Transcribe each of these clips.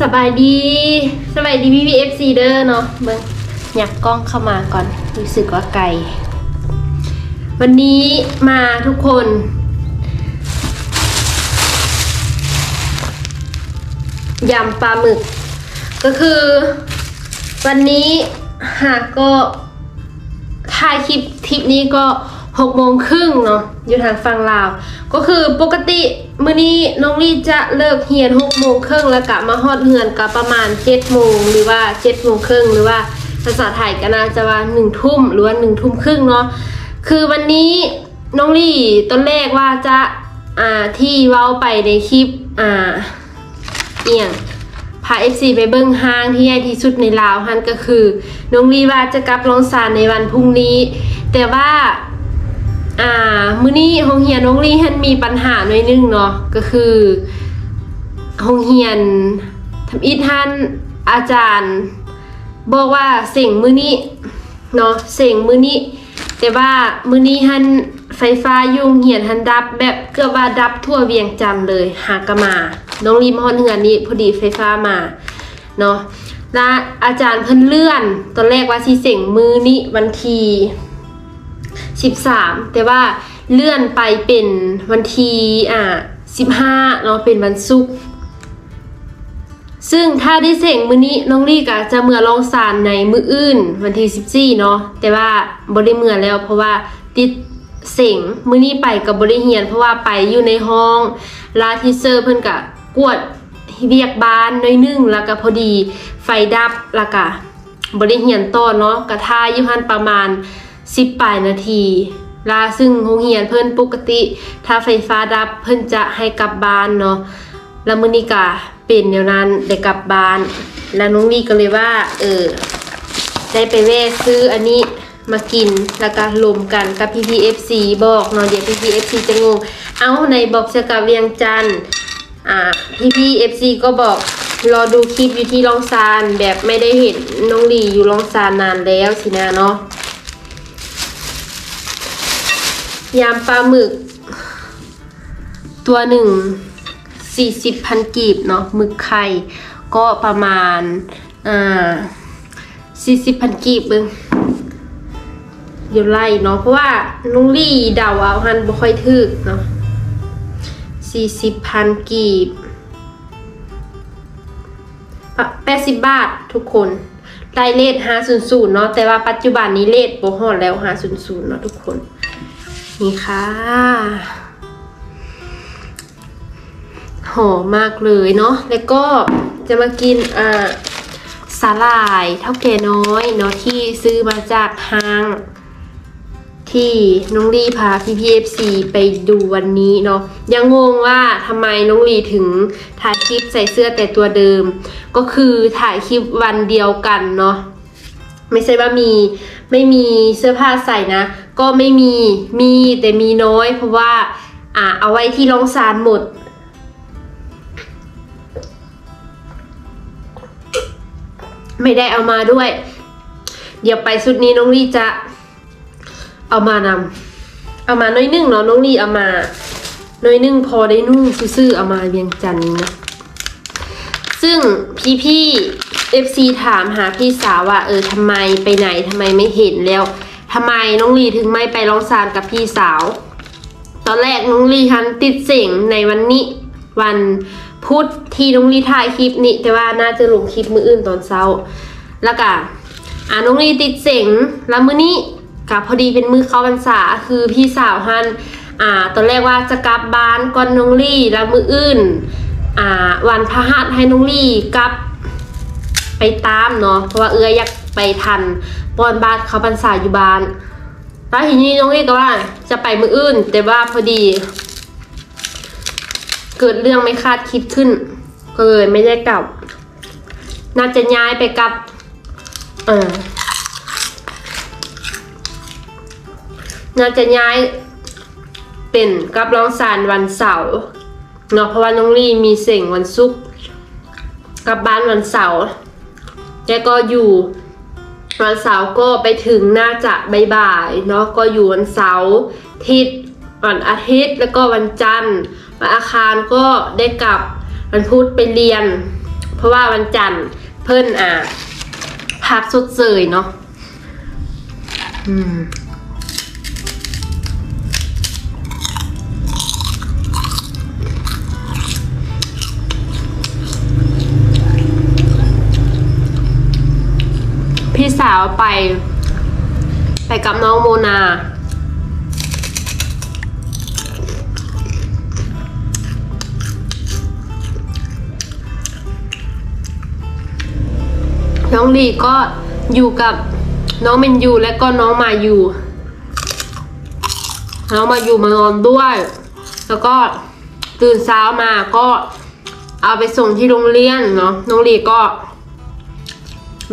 สบายดีสบายดีพี่พีเอฟซีเด้อเนาะเบิ่งอยากกล้องเข้ามาก่อนรู้สึกว่าไกล วันนี้มาทุกคน ยำปลาหมึก ก็คือ วันนี้หากก็ถ่ายคลิปทริปนี้ก็ หกโมงครึ่งเนาะอยู่ทางฝั่งลาว ก็คือปกติมื้อนี้น้องลี่จะเลิกเรียนหกโมงครึ่งแล้วกะมาฮอดเฮือนก็ประมาณเจ็ดโมงหรือว่าเจ็ดโมงครึ่งหรือว่าภาษาไทยก็น่าจะว่าหนึ่งทุ่มหรือว่าหนึ่งทุ่มครึ่งเนาะคือวันนี้น้องลี่ตอนแรกว่าจะอ่าที่เว้าไปในคลิปอ่าเอียงพา FC ไปเบิ้งห้างที่ใหญ่ที่สุดในลาวฮันก็คือน้องลีว่าจะกลับลองซานในวันพรุ่งนี้ แต่ว่า อ่ามื้อนี้โรงเรียนน้องลีฮันมีปัญหาหน่อยนึงเนาะก็คือโรงเรียนทำอิฐฮันอาจารย์ บอกว่าเสียงมื้อนี้เนาะเสียงมื้อนี้ แต่ว่ามื้อนี้ฮันไฟฟ้ายุ่งเหียนฮันดับแบบเกือบว่าดับทั่วเวียงจันเลยหากมาน้องรีมฮอนเหือนนี้พอดีไฟฟ้ามาเนาะและอาจารย์เพิ่นเลื่อน ตอนแรกว่าสิเสียงมือนี้วันที 13 แต่ว่าเลื่อนไปเป็นวันที่อ่า15เนาะเป็นวันศุกร์ซึ่งถ้าได้เสียงมือนี้น้องลี่ก็จะเมื่อลองสารในมืออื่น วันที่14เนาะแต่ว่าบ่ได้เมื่อแล้วเพราะว่าติดเสียงมือนี้ไปกับบริเฮียน เพราะว่าไปอยู่ในห้องลาทีเซอร์เพิ่อนก็กวดเวียกบ้านน้อยนึงแล้วก็พอดีไฟดับแล้วก็บริเฮียนต่อเนาะกระทาอยู่หันประมาณ 10ปลายนาทีลาซึ่งโรงเรียนเพิ่นปกติ ถ้าไฟฟ้าดับเพิ่นจะให้กลับบ้านเนาะแล้วมื้อนี้ก็เป็นแนวนั้นได้กลับบ้าน แล้วน้องลี่ก็เลยว่า เออได้ไปแวะซื้ออันนี้มากินแล้วก็รวมกันกับ PPFC บอกเนาะเดี๋ยว PPFC จะงง เอาในบอกสกับเวียงจันทน์อ่า PPFC ก็บอกรอดูคลิปอยู่ที่ลองซานแบบไม่ได้เห็นน้องลี่อยู่ลองซานนานแล้วสินะเนาะ ยำปลาหมึก ตัวหนึ่งสี่สิบพันกีบเนาะหมึกไข่ก็ประมาณอ่าสี่สิบพันกีบเบึงเดี๋ยวไล่เนาะเพราะว่าลุงลี่เดาเอาหันบ่ค่อยถึกเนาะสี่สิบพันกีบแปดสิบบาททุกคนได้เลทห้าศูนย์ศูนย์เนาะแต่ว่าปัจจุบันนี้เลทบ่ฮอดแล้วห้าศูนย์ศูนย์เนาะทุกคน นี่ค่ะ หอมมากเลยเนาะ แล้วก็จะมากินอ่าสาหร่ายเท่าแก่น้อยเนาะที่ซื้อมาจากห้างที่น้องลีพาพี่พีเอฟซีไปดูวันนี้เนาะยังงงว่าทำไมน้องลีถึงถ่ายคลิปใส่เสื้อแต่ตัวเดิม ก็คือถ่ายคลิปวันเดียวกันเนาะไม่ใช่ว่ามีไม่มีเสื้อผ้าใส่นะ ก็ไม่มีมีแต่มีน้อย เพราะว่าอ่าเอาไว้ที่รองซานหมด ไม่ได้เอามาด้วย เดี๋ยวไปสุดนี้น้องลี่จะเอามานำเอามาน้อยหนึ่งเนาะน้องลี่เอามาน้อยหนึงพอได้นุ่งซื่อๆเอามาเวียงจันทร์นี้นะซึ่งพี่พี่เอฟซีถามหาพี่สาวว่าเออทำไมไปไหนทำไมไม่เห็นแล้ว ทำไมน้องลีถึงไม่ไปร้องซานกับพี่สาว ตอนแรกน้องลีทันติดเสียงในวันนี้วันพุธที่น้องลีถ่ายคลิปนี้แต่ว่าน่าจะลงคลิปมืออื่นตอนเช้า แล้วก็อ่าน้องลีติดเสียงแล้วมื้อนี้กับพอดีเป็นมือเข้าพรรษาคือพี่สาวฮันอ่าตอนแรกว่าจะกลับบ้านก่อนน้องลี่แล้วมืออื่นอ่าวันพฤหัสให้น้องลี่กลับไปตามเนาะเพราะว่าเอื้ออยากไปทัน ปอนบ้านเขาพรรษาอยู่บ้านแล้วทีนี้น้องลี่ก็ว่าจะไปมืออื่น แต่ว่าพอดี เกิดเรื่องไม่คาดคิดขึ้น ก็เลยไม่ได้กลับ น่าจะย้ายไปกับเออน่าจะย้ายเป็นกับรองสารวันเสาร์เนาะเพราะว่าน้องลี่มีเสียงวันศุกร์กลับบ้านวันเสาร์แกก็อยู่ วันเสาร์ก็ไปถึงน่าจะบ่ายๆเนาะก็อยู่วันเสาร์ทิศวันอาทิตย์แล้วก็วันจันทร์วันอาคารก็ได้กลับวันพุธไปเรียน เพราะว่าวันจันทร์เพิ่นอ่าพักสดเสยเนาะอืม พี่สาวไป ไปกับน้องโมนา น้องลีก็อยู่กับน้องเมนยูและก็น้องมายูน้องมายูมานอนด้วย แล้วก็ตื่นเช้ามาก็เอาไปส่งที่โรงเรียนเนาะ น้องลีก็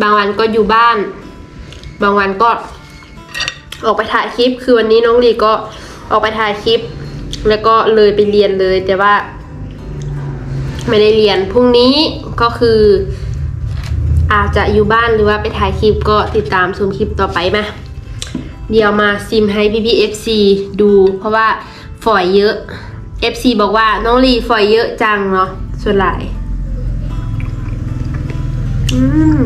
บางวันก็อยู่บ้าน บางวันก็ ออกไปถ่ายคลิป คือวันนี้น้องลีก็ออกไปถ่ายคลิป แล้วก็เลยไปเรียนเลย แต่ว่า ไม่ได้เรียนพรุ่งนี้ก็คือ อาจจะอยู่บ้านหรือว่าไปถ่ายคลิปก็ติดตามชมคลิปต่อไปมาเดี๋ยวมาซิมให้พี่พี่ FC ดู เพราะว่าฝอยเยอะ FC บอกว่าน้องลีฝอยเยอะจังเนาะส่วนหลาย อืม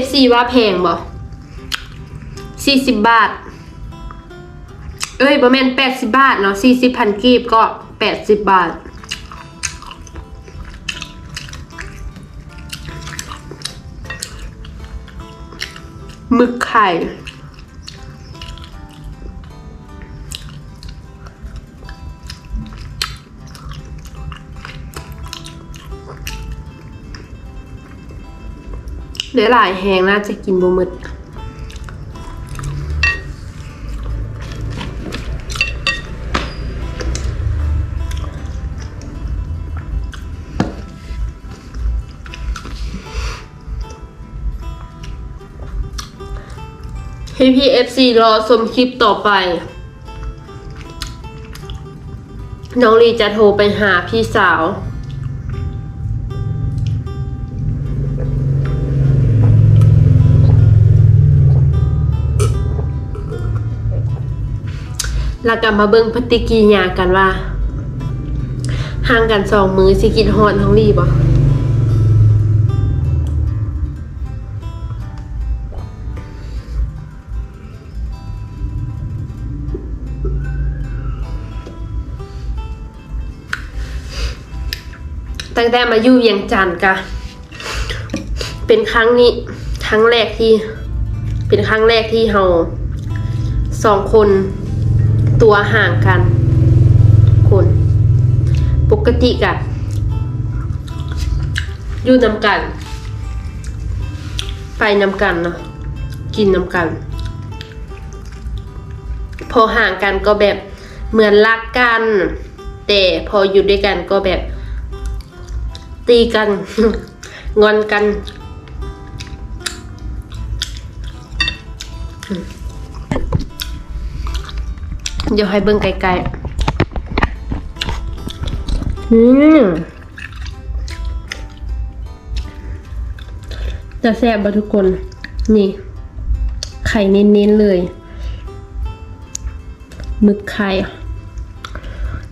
FC ว่าแพงบ่สี่สิบบาท เอ้ยประมาณแปดสิบบาทเนาะสี่สิบพันกีบก็แปดสิบบาทหมึกไข่ เหลือหลายแหงน่าจะกินบ่หมดพี่พีเอฟซีรอชมคลิปต่อไป น้องลีจะโทรไปหาพี่สาว แล้วกลับมาเบิ่งปฏิกิริยากันว่าห่างกันสองมือสิกินฮอนท้องรีบ่ตั้งแต่มาอยู่เวียงจันทน์กะ เป็นครั้งนี้ ครั้งแรกที่ เป็นครั้งแรกที่เฮาสองคน ตัวห่างกันคนปกติกะอยู่นำกัน ไปนำกันเนาะกินนำกัน พอห่างกันก็แบบเหมือนรักกัน แต่พออยู่ด้วยกันก็แบบ ตีกัน งอนกัน เดี๋ยวให้เบิ่งไกลๆอืมจะแซ่บบ่ทุกคน นี่ ไข่เน้นๆเลยมึกไข่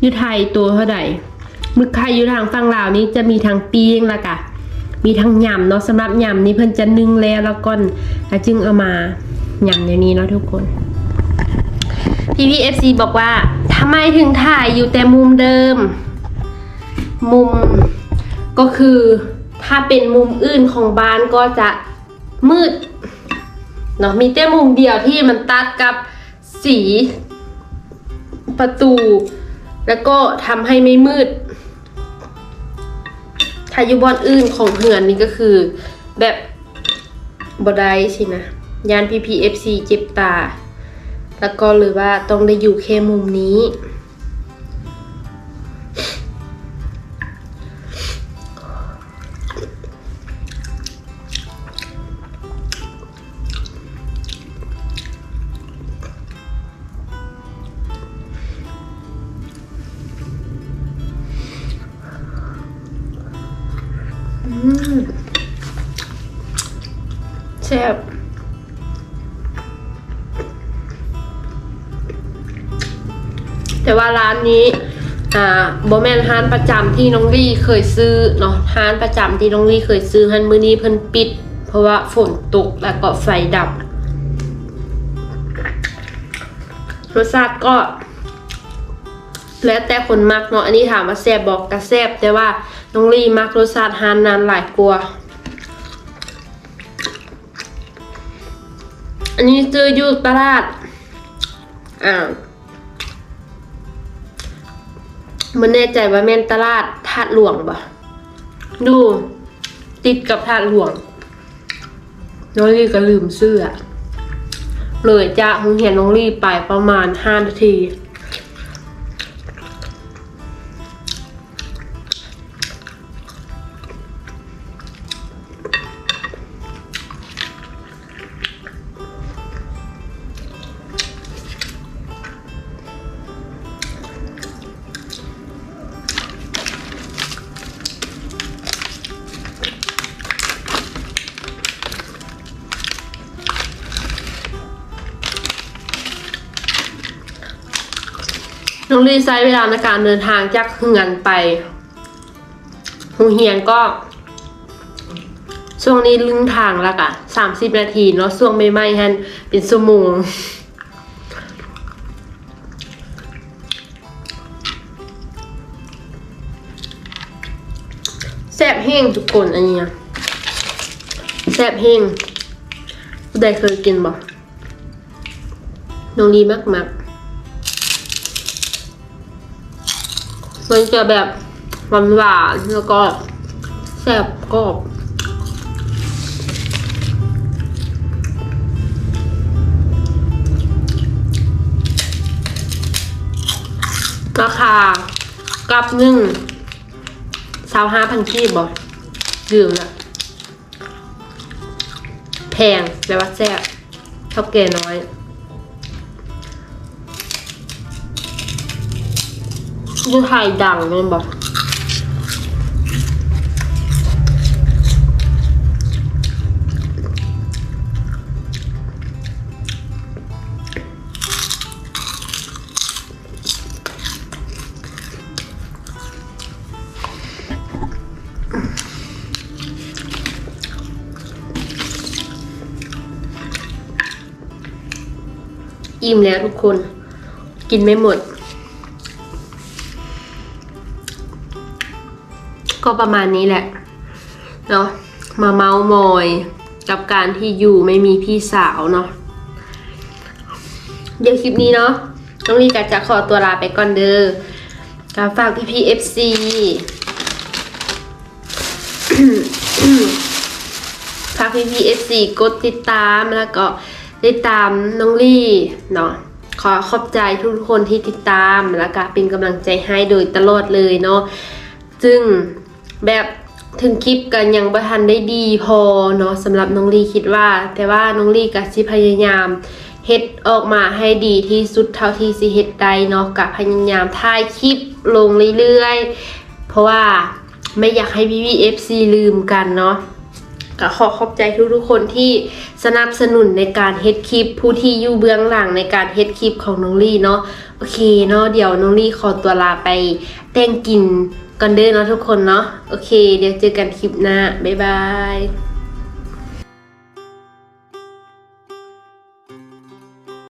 อยู่ไทยตัวเท่าไหร่มึกไข่อยู่ทางฝั่งลาวนี้จะมีทั้งปิ้งล้วกะ มีทั้งยำเนาะสำหรับยำนี่เพิ่นจะนึ่งแล้วแล้วก็จึงเอามายำในนี้เนาะทุกคน พี่พีเอฟซีบอกว่าทำไมถึงถ่ายอยู่แต่มุมเดิม มุมก็คือถ้าเป็นมุมอื่นของบ้านก็จะมืดเนาะมีแต่มุมเดียวที่มันตัดกับสีประตู แล้วก็ทำให้ไม่มืดถ้าอยู่บอนอื่นของเหือนนี่ก็คือแบบบไดสินะยานพีพีเอฟซีเจ็บตา แล้วก็หรือว่าต้องได้อยู่แค่มุมนี้ แต่ว่าร้านนี้อ่าบอแมนฮานประจำที่น้องลี่เคยซื้อเนาะฮานประจำที่น้องลี่เคยซื้อฮันมือนี้เพิ่นปิด เพราะว่าฝนตกแล้วก็ไฟดับรสชาติก็ แล้วแต่คนมักเนาะอันนี้ถามว่าแซ่บบอกกระแซ่บแต่ว่าน้องลี่มักรสชาติฮานนานหลายกว่าอันนี้ซื้ออยู่ตลาดอ่า มันแน่ใจว่าแม่นตลาดธาดหลวงปะดูติดกับธาดหลวงน้องลี่ก็ลืมเสื้อเลยจากโรงเรียนน้องลี่ไปประมาณห้านาที น้องลี่ใช้เวลาในการเดินทางจากเฮือนไปโรงเรียนก็ ช่วงนี้ลึงทางแล้วกะสามสิบนาทีเนาะช่วงไม่ไหม้ฮันเป็นชั่วโมงแซ่บแห้งทุกคนอันนี้แซ่บแห้งผู้ใดเคยกินบ่น้องลีมากๆ มันจะแบบหวานหวานๆแล้วก็แซ่บกรอบราคากับหนึ่งสาวห้าพันกีบบ่ดื่มละแพงแปลว่าแซ่บเท่าแก่น้อย ยูไทยดังเลยบอกอิ่มแล้วทุกคน กินไม่หมด ก็ประมาณนี้แหละเนาะมาเมาส์มอยกับการที่อยู่ไม่มีพี่สาวเนาะเดี๋ยวคลิปนี้เนาะต้องรีบจะขอตัวลาไปก่อนเด้อการฝากพี่พีเอฟซีฝากพี่พีเอฟซีกดติดตามแล้วก็ติดตามน้องลี่เนาะขอขอบใจทุกคนที่ติดตามแล้วก็เป็นกำลังใจให้โดยตลอดเลยเนาะซึ่ง แบบถึงคลิปกันยังบ่ทันได้ดีพอเนาะสำหรับน้องลีคิดว่า แต่ว่าน้องลีก็สิพยายามเฮ็ดออกมาให้ดีที่สุดเท่าที่สิเฮ็ดได้เนาะกับพยายามถ่ายคลิปลงเรื่อยๆ เพราะว่าไม่อยากให้พี่พีเอฟซีลืมกันเนาะก็ขอขอบใจทุกๆคนที่สนับสนุนในการเฮ็ดคลิป ผู้ที่อยู่เบื้องหลังในการเฮ็ดคลิปของน้องลี่เนาะโอเคเนาะเดี๋ยวน้องลี่ขอตัวลาไปแต่งกิน ก่อนเด้อเนาะทุกคนเนาะโอเค เดี๋ยวเจอกันคลิปหน้าบ๊ายบาย